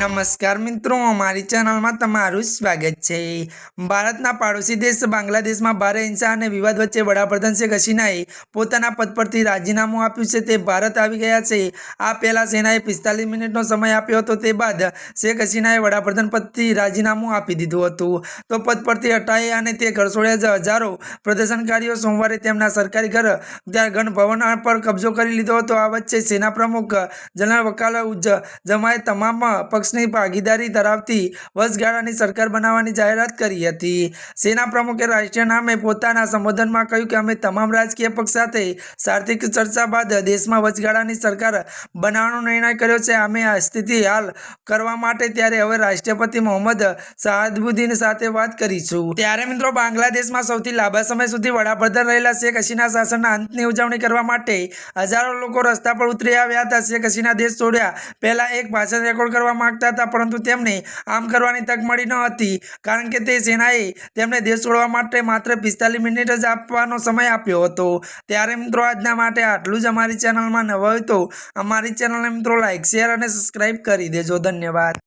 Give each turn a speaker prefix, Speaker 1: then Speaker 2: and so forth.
Speaker 1: નમસ્કાર મિત્રો, અમારી ચેનલમાં તમારું સ્વાગત છે. ભારતના પાડોશી દેશ બાંગ્લાદેશમાં ભારે હિંસા અને વિવાદ વચ્ચે વડાપ્રધાન શેખ હસીનાએ પોતાના પદ પરથી રાજીનામું આપ્યું છે. તે ભારત આવી ગયા છે. આ પહેલા સેનાએ પિસ્તાલીસ મિનિટનો સમય આપ્યો હતો. તે બાદ શેખ હસીનાએ વડાપ્રધાન પદથી રાજીનામું આપી દીધું હતું. તો પદ પરથી હટાઈ અને તે ઘરસોડ્યા જ હજારો પ્રદર્શનકારીઓ સોમવારે તેમના સરકારી ઘર ગણભવન પર કબજો કરી લીધો હતો. આ વચ્ચે સેના પ્રમુખ જનરલ વકાલ જમાએ તમામ પક્ષની ભાગીદારી ધરાવતી વચગાળાની સરકાર બનાવવાની જાહેરાત કરી હતી. સેના પ્રમુખે રાષ્ટ્રીય નામે પોતાના સંબોધનમાં કહ્યું કે અમે તમામ રાજકીય પક્ષ સાથે સાર્થિક ચર્ચા બાદ દેશમાં વચગાળાની સરકાર બનાવવાનો નિર્ણય કર્યો છે. અમે આ સ્થિતિ હાલ કરવા માટે ત્યારે હવે રાષ્ટ્રપતિ મોહમ્મદ શાહબુદ્દીન સાથે વાત કરીશું. ત્યારે મિત્રો બાંગ્લાદેશમાં સૌથી લાંબા સમય સુધી વડાપ્રધાન રહેલા શેખ હસીના શાસનના અંતની ઉજવણી કરવા માટે હજારો લોકો રસ્તા પર ઉતરી આવ્યા હતા. શેખ હસીના દેશ છોડ્યા. પહેલા એક ભાષણ રેકોર્ડ કરવા માંગતા હતા, પરંતુ તેમને આમ કરવાની તક મળી ન હતી. કારણ કે તે સેનાએ તેમને દેશ છોડવા માટે માત્ર પિસ્તાલીસ મિનિટ જ આપવાનો સમય આપ્યો હતો. ત્યારે મિત્રો, આજના માટે આટલું જ અમારી ચેનલમાં નવા હોય તો અમારી ચેનલને મિત્રો લાઇક શેર અને સબસ્ક્રાઈબ કરી દેજો. ધન્યવાદ.